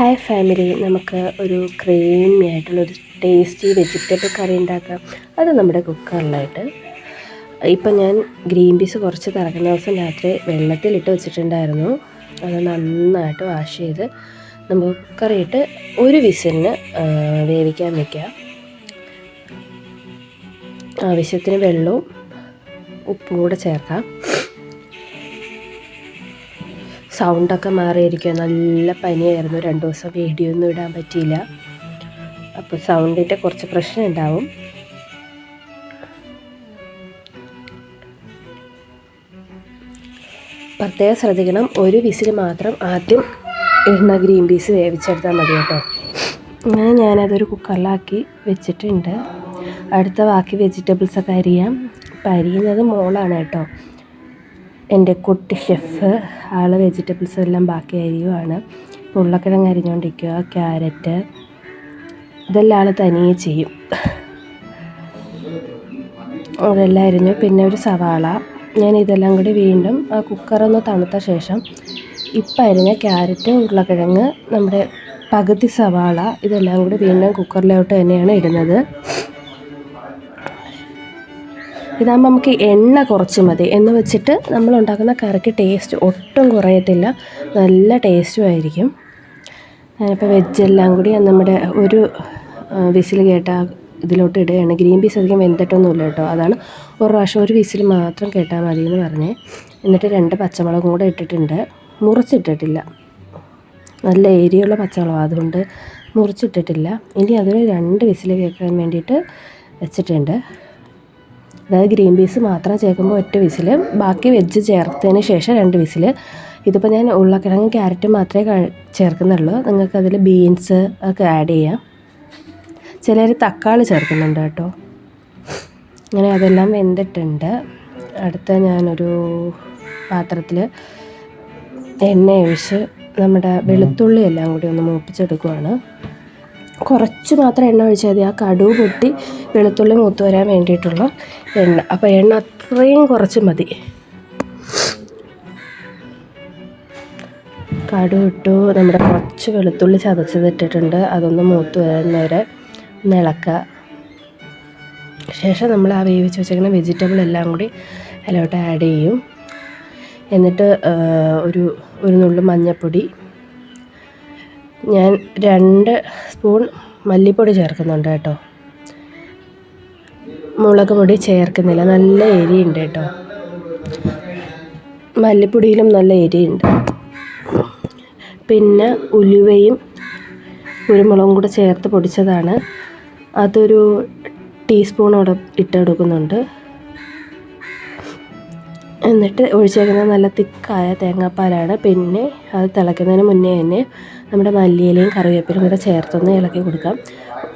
Hi family നമുക്ക് ഒരു creamy ആയിട്ടുള്ളൊരു ടേസ്റ്റി വെജിറ്റബിൾ കറി ഉണ്ടാക്കാം. അത് നമ്മുടെ കുക്കറിലായിട്ട് ഇപ്പം ഞാൻ ഗ്രീൻ പീസ് കുറച്ച് തിറക്കുന്ന ദിവസം രാത്രി വെള്ളത്തിലിട്ട് വെച്ചിട്ടുണ്ടായിരുന്നു. അത് നന്നായിട്ട് വാഷ് ചെയ്ത് നമുക്ക് കുക്കറിയിട്ട് ഒരു വിസിലിന് വേവിക്കാൻ വയ്ക്കാം ആവശ്യത്തിന് വെള്ളവും ഉപ്പും കൂടെ ചേർക്കാം. സൗണ്ടൊക്കെ മാറിയിരിക്കുക നല്ല പനിയായിരുന്നു. രണ്ട് ദിവസം വീഡിയോ ഒന്നും ഇടാൻ പറ്റിയില്ല. അപ്പോൾ സൗണ്ടിന്റെ കുറച്ച് പ്രശ്നം ഉണ്ടാവും. പ്രത്യേകം ശ്രദ്ധിക്കണം. ഒരു വിസിൽ മാത്രം ആദ്യം എണ്ണ ഗ്രീൻ പീസ് വേവിച്ചെടുത്താൽ മതി കേട്ടോ. അങ്ങനെ ഞാനതൊരു കുക്കറിലാക്കി വെച്ചിട്ടുണ്ട്. അടുത്ത ബാക്കി വെജിറ്റബിൾസൊക്കെ അരിയാം. അപ്പം അരിയുന്നത് മോളാണ് കേട്ടോ. എന്റെ കുട്ടി ഷെഫ്. ആൾ വെജിറ്റബിൾസ് എല്ലാം ബാക്കി അരിയുവാണ്. ഉരുളക്കിഴങ്ങ് അരിഞ്ഞുകൊണ്ടിരിക്കുക ക്യാരറ്റ്. ഇതെല്ലാം ആൾ തനിയെ ചെയ്യും. അതെല്ലാം അരിഞ്ഞു പിന്നെ ഒരു സവാള. ഞാൻ ഇതെല്ലാം കൂടി വീണ്ടും ആ കുക്കറൊന്ന് തണുത്ത ശേഷം ഇപ്പം അരിഞ്ഞ ക്യാരറ്റ് ഉരുളക്കിഴങ്ങ് നമ്മുടെ പകുതി സവാള ഇതെല്ലാം കൂടി വീണ്ടും കുക്കറിലോട്ട് തന്നെയാണ് ഇടുന്നത്. ഇതാകുമ്പോൾ നമുക്ക് എണ്ണ കുറച്ച് മതി. എന്ന് വെച്ചിട്ട് നമ്മൾ ഉണ്ടാക്കുന്ന കറിക്ക് ടേസ്റ്റ് ഒട്ടും കുറയത്തില്ല. നല്ല ടേസ്റ്റും ആയിരിക്കും. ഞാനിപ്പോൾ വെജെല്ലാം കൂടി നമ്മുടെ ഒരു വിസിൽ കേട്ട ഇതിലോട്ട് ഇടുകയാണ്. ഗ്രീൻ പീസ് അധികം വെന്തിട്ടൊന്നുമില്ല കേട്ടോ. അതാണ് ഒരു പ്രാവശ്യം ഒരു വിസിൽ മാത്രം കേട്ടാൽ മതി എന്ന് പറഞ്ഞേ. എന്നിട്ട് രണ്ട് പച്ചമുളകും കൂടെ ഇട്ടിട്ടുണ്ട്. മുറിച്ചിട്ടിട്ടില്ല. നല്ല ഏരിയുള്ള പച്ചമുളകാണ് അതുകൊണ്ട് മുറിച്ചിട്ടിട്ടില്ല. ഇനി അതൊരു രണ്ട് വിസിൽ കേൾക്കാൻ വേണ്ടിയിട്ട് വെച്ചിട്ടുണ്ട്. അതായത് ഗ്രീൻ പീസ് മാത്രം ചേർക്കുമ്പോൾ ഒറ്റ വിസിൽ ബാക്കി വെജ് ചേർത്തതിന് ശേഷം രണ്ട് വിസിൽ. ഇതിപ്പോൾ ഞാൻ ഉരുളക്കിഴങ്ങ് ക്യാരറ്റ് മാത്രമേ ചേർക്കുന്നുള്ളൂ. നിങ്ങൾക്ക് അതിൽ ബീൻസ് ഒക്കെ ആഡ് ചെയ്യാം. ചിലർ തക്കാളി ചേർക്കുന്നുണ്ട് കേട്ടോ. അങ്ങനെ അതെല്ലാം വെന്തിട്ടുണ്ട്. അടുത്ത ഞാനൊരു പാത്രത്തിൽ എണ്ണ ഒഴിച്ച് നമ്മുടെ വെളുത്തുള്ളി എല്ലാം കൂടി ഒന്ന് മൂപ്പിച്ചെടുക്കുവാണ്. കുറച്ച് മാത്രം എണ്ണ ഒഴിച്ചാൽ മതി. ആ കടുവ് പൊട്ടി വെളുത്തുള്ളി മൂത്ത് വരാൻ വേണ്ടിയിട്ടുള്ള എണ്ണ. അപ്പോൾ എണ്ണ അത്രയും കുറച്ച് മതി. കടുവ് ഇട്ടു. നമ്മുടെ കുറച്ച് വെളുത്തുള്ളി ചതച്ചതിട്ടിട്ടുണ്ട് അതൊന്ന് മൂത്ത് വരുന്നവരെ ഒന്ന് ഇളക്കുക. ശേഷം നമ്മൾ ആ വേവിച്ച് വെച്ചിരിക്കുന്ന വെജിറ്റബിൾ എല്ലാം കൂടി അതിലോട്ട് ആഡ് ചെയ്യും. എന്നിട്ട് ഒരു ഒരു നുള്ളു മഞ്ഞൾപ്പൊടി ഞാൻ രണ്ട് സ്പൂൺ മല്ലിപ്പൊടി ചേർക്കുന്നുണ്ട് കേട്ടോ. മുളക് പൊടി ചേർക്കുന്നില്ല. നല്ല എരിയുണ്ട് കേട്ടോ. മല്ലിപ്പൊടിയിലും നല്ല എരിയുണ്ട്. പിന്നെ ഉലുവയും കുരുമുളകും കൂടെ ചേർത്ത് പൊടിച്ചതാണ്. അതൊരു ടീസ്പൂണോടെ ഇട്ടെടുക്കുന്നുണ്ട് എന്നിട്ട് ഒഴിച്ചേക്കുന്നത് നല്ല തിക്കായ തേങ്ങാപ്പാലാണ്. പിന്നെ അത് തിളയ്ക്കുന്നതിന് മുന്നേ തന്നെ നമ്മുടെ മല്ലിയിലയും കറിവേപ്പിലും കൂടെ ചേർത്തൊന്ന് ഇളക്കി കൊടുക്കാം.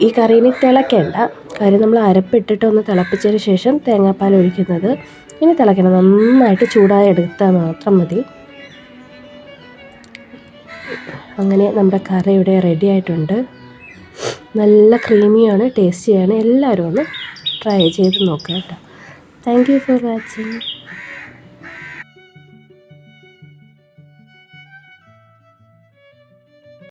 ഈ കറീനെ തിളയ്ക്കേണ്ട. കാര്യം നമ്മൾ അരപ്പിട്ടിട്ട് ഒന്ന് തിളപ്പിച്ചതിന് ശേഷം തേങ്ങാപ്പാൽ ഒഴിക്കുന്നത്. ഇനി തിളയ്ക്കണം നന്നായിട്ട് ചൂടായി എടുത്താൽ മാത്രം മതി. അങ്ങനെ നമ്മുടെ കറി ഇവിടെ റെഡി ആയിട്ടുണ്ട്. നല്ല ക്രീമിയാണ് ടേസ്റ്റിയാണ് എല്ലാവരും ഒന്ന് ട്രൈ ചെയ്ത് നോക്കുക കേട്ടോ. Thank you for watching